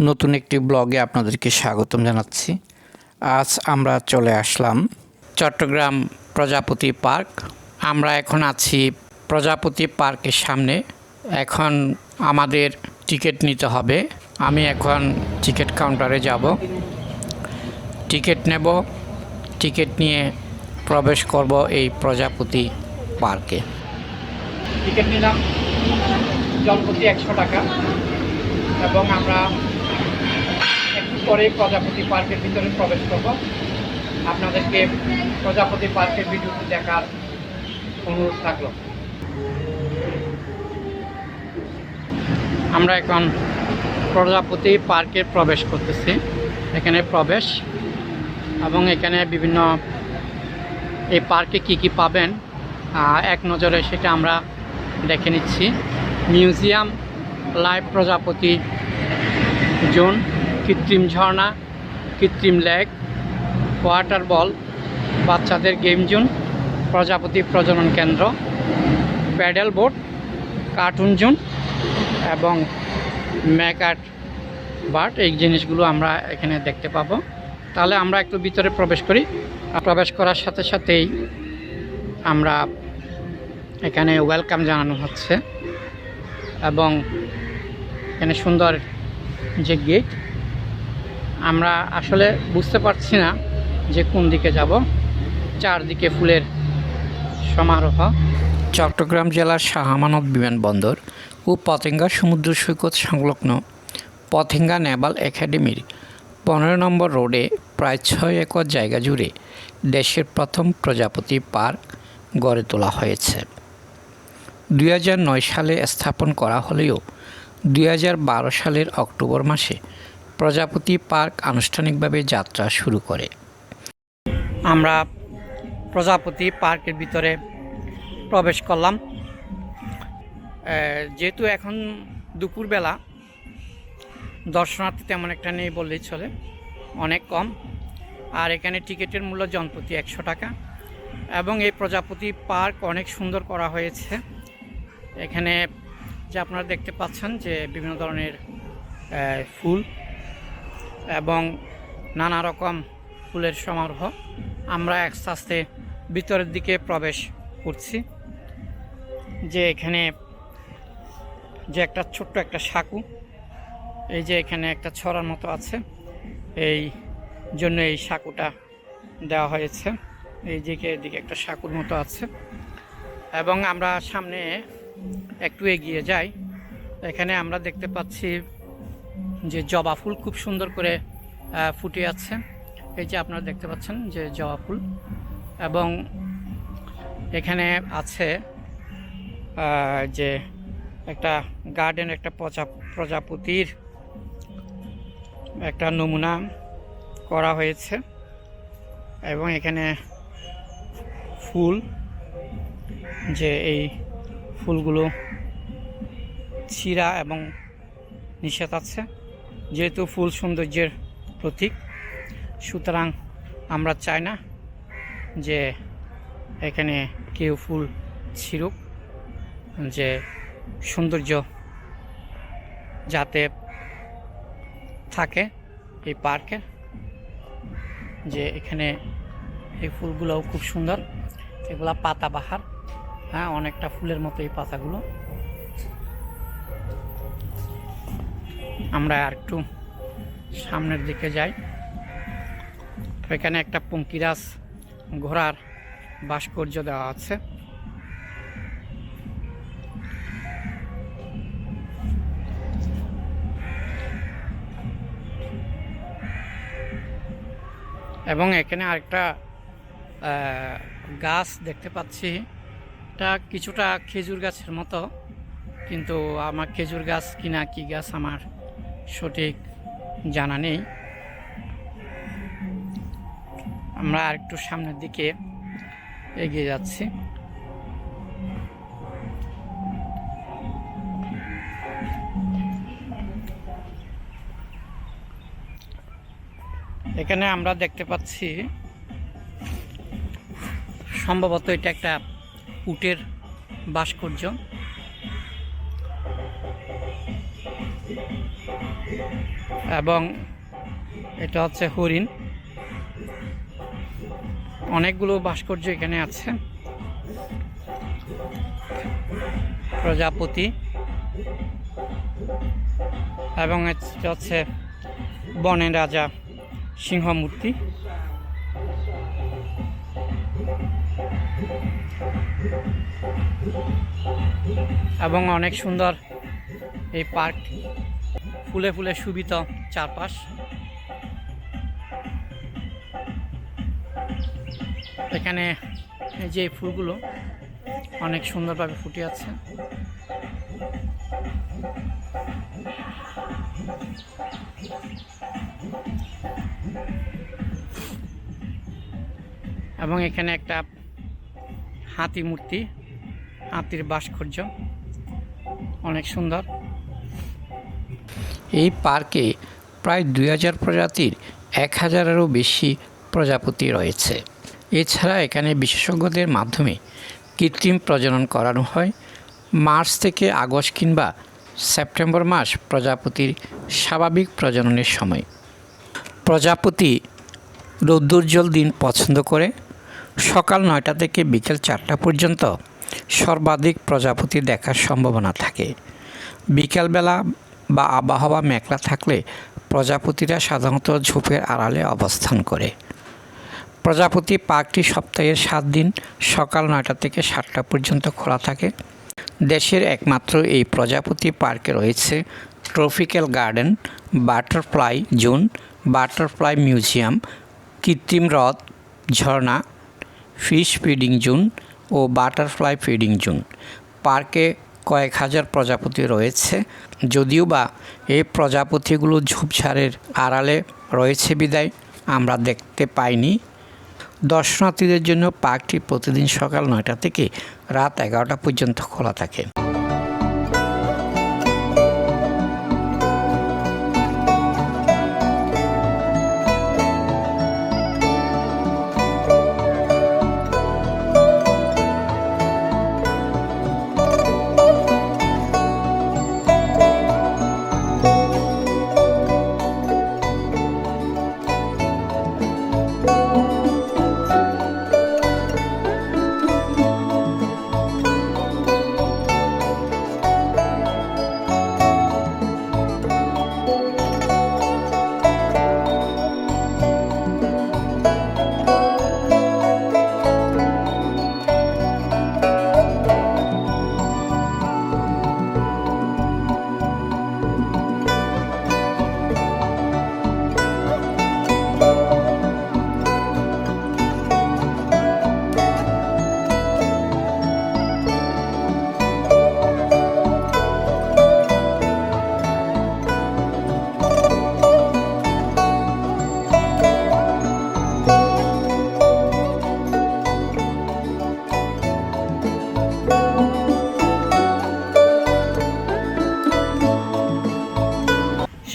নতুন একটি ব্লগে আপনাদেরকে স্বাগতম জানাচ্ছি। আজ আমরা চলে আসলাম চট্টগ্রাম প্রজাপতি পার্ক। আমরা এখন আছি প্রজাপতি পার্কের সামনে। এখন আমাদের টিকিট নিতে হবে। আমি এখন টিকিট কাউন্টারে যাব। টিকিট নেব। টিকিট নিয়ে প্রবেশ করব এই প্রজাপতি পার্কে। টিকিট নিলাম। জনপ্রতি একশো টাকা। এবং আমরা পরে প্রজাপতি পার্কের ভিতরে প্রবেশ করব। আপনাদেরকে প্রজাপতি পার্কের ভিডিওটি দেখার অনুরোধ থাকল। আমরা এখন প্রজাপতি পার্কে প্রবেশ করতেছি। এখানে প্রবেশ এবং এখানে বিভিন্ন এই পার্কে কি কি পাবেন এক নজরে সেটা আমরা দেখে নিচ্ছি। মিউজিয়াম, লাইভ প্রজাপতি জোন। কৃত্রিম ঝর্ণা, কৃত্রিম লেক, ওয়াটার বল, বাচ্চাদের গেম জোন, প্রজাপতি প্রজনন কেন্দ্র, প্যাডেল বোট, কার্টুন জোন এবং ম্যাকাট বাট এই জিনিসগুলো আমরা এখানে দেখতে পাবো। তাহলে আমরা একটু ভিতরে প্রবেশ করি। প্রবেশ করার সাথে সাথেই আমরা এখানে ওয়েলকাম জানানো হচ্ছে এবং এখানে সুন্দর যে গেট আমরা আসলে বুঝতে পারছি না যে কোন দিকে যাব। চারদিকে ফুলের সমারোহ। চট্টগ্রাম জেলার শাহ বিমানবন্দর ও পতেঙ্গা সমুদ্র সৈকত সংলগ্ন পতেঙ্গা নেভাল একাডেমির পনেরো নম্বর রোডে প্রায় ছয় একর জায়গা জুড়ে দেশের প্রথম প্রজাপতি পার্ক গড়ে তোলা হয়েছে। দুই হাজার নয় সালে স্থাপন করা হলেও দুই হাজার বারো সালের অক্টোবর মাসে প্রজাপতি পার্ক আনুষ্ঠানিকভাবে যাত্রা শুরু করে। আমরা প্রজাপতি পার্কের ভিতরে প্রবেশ করলাম। যেহেতু এখন দুপুরবেলা, দর্শনার্থী তেমন একটা নেই বললেই চলে, অনেক কম। আর এখানে টিকিটের মূল্য জনপ্রতি একশো টাকা। এবং এই প্রজাপতি পার্ক অনেক সুন্দর করা হয়েছে। এখানে যে আপনারা দেখতে পাচ্ছেন যে বিভিন্ন ধরনের ফুল এবং নানা রকম ফুলের সমারোহ। আমরা আস্তে আস্তে ভিতরের দিকে প্রবেশ করছি। যে এখানে যে একটা ছোট্ট একটা সাঁকু, এই যে এখানে একটা ছড়ার মতো আছে, এই জন্য এই সাঁকুটা দেওয়া হয়েছে। এই দিকে এদিকে একটা সাঁকুর মতো আছে। এবং আমরা সামনে একটু এগিয়ে যাই। এখানে আমরা দেখতে পাচ্ছি যে জবা ফুল খুব সুন্দর করে ফুটে আছে। এই যে আপনারা দেখতে পাচ্ছেন যে জবা ফুল। এবং এখানে আছে যে একটা গার্ডেন একটা প্রজা প্রজাপতির একটা নমুনা করা হয়েছে। এবং এখানে ফুল, যে এই ফুলগুলো ছিঁড়া এবং নিষেধ আছে, যেহেতু ফুল সৌন্দর্যের প্রতীক। সুতরাং আমরা চাই না যে এখানে কেউ ফুল ছিঁড়ুক, যে সৌন্দর্য যাতে থাকে এই পার্কে, যে এখানে এই ফুলগুলোও খুব সুন্দর। এগুলা পাতাবাহার হ্যাঁ অনেকটা ফুলের মতো এই পাতাগুলো। আমরা আর একটু সামনের দিকে যাই। এখানে একটা পঙ্কিরাজ ঘোড়ার ভাস্কর্য দেওয়া আছে। এবং এখানে আরেকটা গাছ দেখতে পাচ্ছি। এটা কিছুটা খেজুর গাছের মতো, কিন্তু আমার খেজুর গাছ কিনা কি গাছ আমার সঠিক জানা নেই। আমরা আরেকটু সামনের দিকে এগিয়ে যাচ্ছি। এখানে আমরা দেখতে পাচ্ছি সম্ভবত এটা একটা উটের ভাস্কর্য। এবং এটা হচ্ছে হরিণ। অনেকগুলো ভাস্কর্য এখানে আছে। প্রজাপতি। এবং এটা হচ্ছে বনের রাজা সিংহ মূর্তি এবং অনেক সুন্দর এই পার্ক ফুলে ফুলে সুবিত চারপাশ। এখানে যে ফুলগুলো অনেক সুন্দরভাবে ফুটে আছে। এবং এখানে একটা হাতি মূর্তি, হাতির ভাস্কর্য, অনেক সুন্দর। এই পার্কে প্রায় দুই হাজার প্রজাতির এক হাজারেরও বেশি প্রজাপতি রয়েছে। এছাড়া এখানে বিশেষজ্ঞদের মাধ্যমে কৃত্রিম প্রজনন করানো হয়। মার্চ থেকে আগস্ট কিংবা সেপ্টেম্বর মাস প্রজাপতির স্বাভাবিক প্রজননের সময়। প্রজাপতি রৌদ্রোজ্জ্বল দিন পছন্দ করে। সকাল নয়টা থেকে বিকেল চারটা পর্যন্ত সর্বাধিক প্রজাপতি দেখার সম্ভাবনা থাকে। বিকেলবেলা বা আবহাওয়া মেঘলা থাকলে প্রজাপতিরা সাধারণত ঝোপের আড়ালে অবস্থান করে। প্রজাপতি পার্কটি সপ্তাহের সাত দিন, সকাল নয়টা থেকে সাতটা পর্যন্ত খোলা থাকে। দেশের একমাত্র এই প্রজাপতি পার্কে রয়েছে tropical garden, butterfly zone, butterfly museum, কৃত্রিম হ্রদ, ঝর্ণা, ফিশ ফিডিং জোন ও বাটারফ্লাই ফিডিং জোন। পার্কে কয়েক হাজার প্রজাপতি রয়েছে। যদিও বা এই প্রজাপতিগুলো ঝোপঝাড়ের আড়ালে রয়েছে বিদায়, আমরা দেখতে পাইনি। দর্শনার্থীদের জন্য পার্কটি প্রতিদিন সকাল নয়টা থেকে রাত এগারোটা পর্যন্ত খোলা থাকে।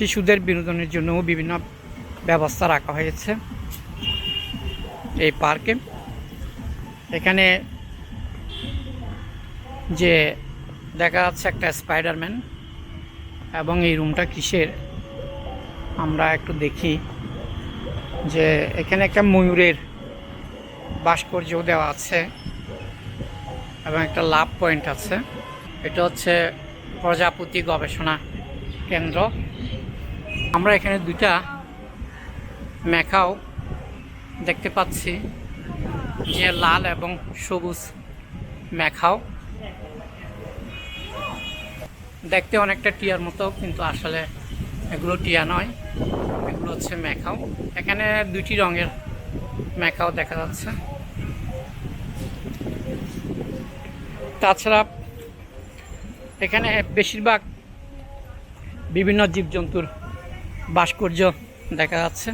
শিশুদের বিনোদনের জন্যও বিভিন্ন ব্যবস্থা রাখা হয়েছে এই পার্কে। এখানে যে দেখা যাচ্ছে একটা স্পাইডারম্যান এবং এই রুমটা কিসের? আমরা একটু দেখি যে এখানে একটা ময়ূরের ভাস্কর্য দেওয়া আছে এবং একটা লাভ পয়েন্ট আছে। এটা হচ্ছে প্রজাপতি গবেষণা কেন্দ্র। আমরা এখানে দুইটা মেকাও দেখতে পাচ্ছি, যে লাল এবং সবুজ মেখাও দেখতে অনেকটা টিয়ার মতো, কিন্তু আসলে এগুলো টিয়া নয়, এগুলো হচ্ছে মেখাও এখানে দুইটি রঙের মেখাও দেখা যাচ্ছে। তাছাড়া এখানে বেশিরভাগ বিভিন্ন জীবজন্তুর ভাস্কর্য দেখা যাচ্ছে।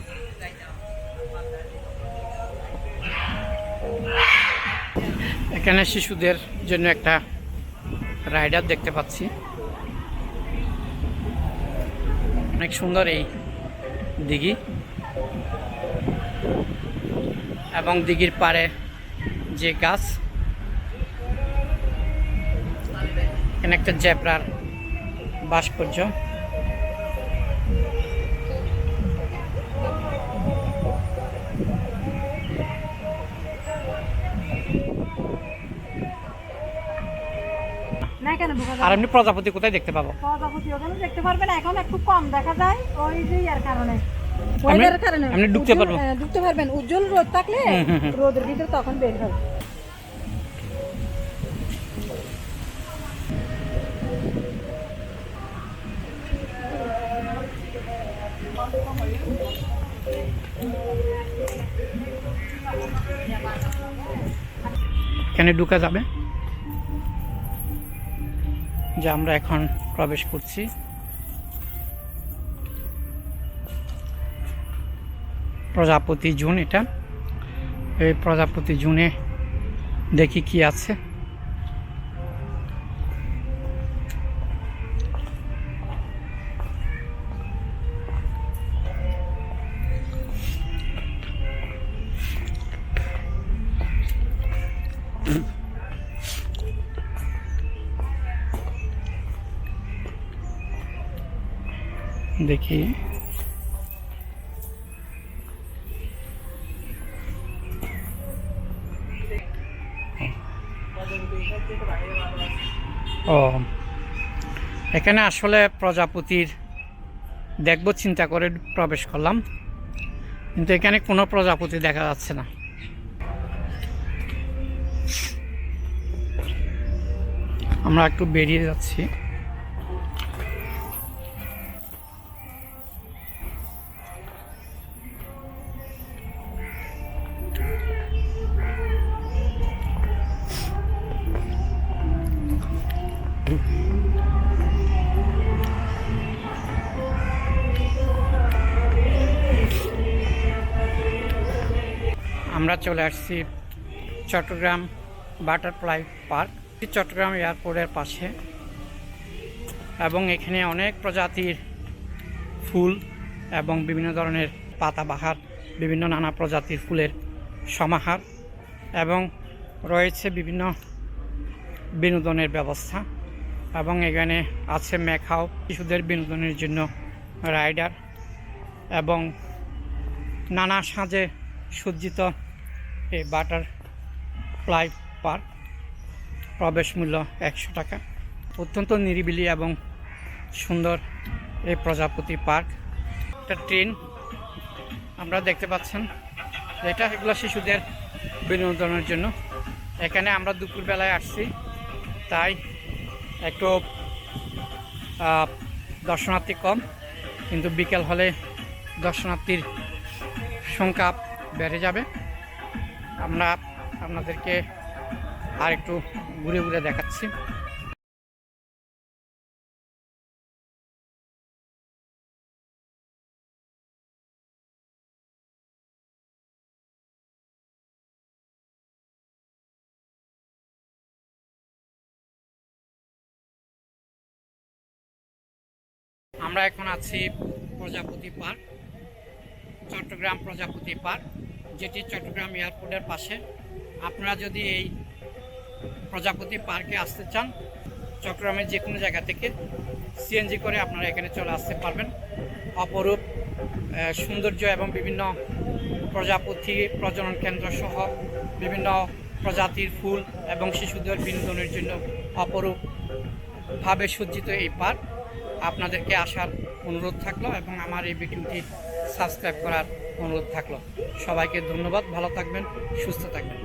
এখানে শিশুদের জন্য একটা রাইডার দেখতে পাচ্ছি। অনেক সুন্দর এই দিঘি। এবং দিঘির পাড়ে যে গাছ, এখানে একটা জেব্রার ভাস্কর্য। আর এমনি প্রজাপতি কোথায় দেখতে পাবো? প্রজাপতি ওখানে দেখতে পারবেন এখন একটু কম দেখা যায় ওই যে ইয়ার কারণে। ওয়েদারের ঢুকতে হ্যাঁ, ঢুকতে পারবেন। উজ্জ্বল রোদ থাকলে হুম, হুম, হুম। রোদের ভিতরে তখন বের হবে। এখানে ঢুকা যাবে? যে আমরা এখন প্রবেশ করছি। প্রজাপতি জুন এটা। এই প্রজাপতি জুনে দেখি কি আছে। দেখি। ও। এখানে আসলে প্রজাপতির দেখব, চিন্তা করে প্রবেশ করলাম। কিন্তু এখানে কোনো প্রজাপতি দেখা যাচ্ছে না। আমরা একটু বেরিয়ে যাচ্ছি। আমরা চলে আসছি চট্টগ্রাম বাটারফ্লাই পার্ক। চট্টগ্রাম এয়ারপোর্টের পাশে। এবং এখানে অনেক প্রজাতির ফুল এবং বিভিন্ন ধরনের পাতাবাহার, বিভিন্ন নানা প্রজাতির ফুলের সমাহার এবং রয়েছে বিভিন্ন বিনোদনের ব্যবস্থা এবং এখানে আছে মেখাও, শিশুদের বিনোদনের জন্য রাইডার এবং নানা সাজে সজ্জিত এই বাটার ফ্লাই পার্ক প্রবেশ মূল্য একশো টাকা। অত্যন্ত নিরিবিলি এবং সুন্দর এই প্রজাপতি পার্ক। একটা ট্রেন, আমরা দেখতে পাচ্ছেন, এটা এগুলো শিশুদের বিনোদনের জন্য। এখানে আমরা দুপুরবেলায় আসছি, তাই একটু দর্শনার্থী কম, কিন্তু বিকেল হলে দর্শনার্থীর সংখ্যা বেড়ে যাবে। আমরা আপনাদেরকে আর একটু ঘুরে ঘুরে দেখাচ্ছি। আমরা এখন আছি প্রজাপতি পার্ক, চট্টগ্রাম প্রজাপতি পার্ক। যেটি চট্টগ্রাম এয়ারপোর্টের পাশে। আপনারা যদি এই প্রজাপতি পার্কে আসতে চান, চট্টগ্রামের যে কোনো জায়গা থেকে সিএনজি করে আপনারা এখানে চলে আসতে পারবেন। অপরূপ সৌন্দর্য এবং বিভিন্ন প্রজাপতি প্রজনন কেন্দ্র সহ বিভিন্ন প্রজাতির ফুল এবং শিশুদের বিনোদনের জন্য অপরূপভাবে সজ্জিত এই পার্ক। আপনাদেরকে আসার অনুরোধ থাকল এবং আমার এই ভিডিওটি সাবস্ক্রাইব করার অনুরোধ থাকল। সবাইকে ধন্যবাদ ভালো থাকবেন সুস্থ থাকবেন।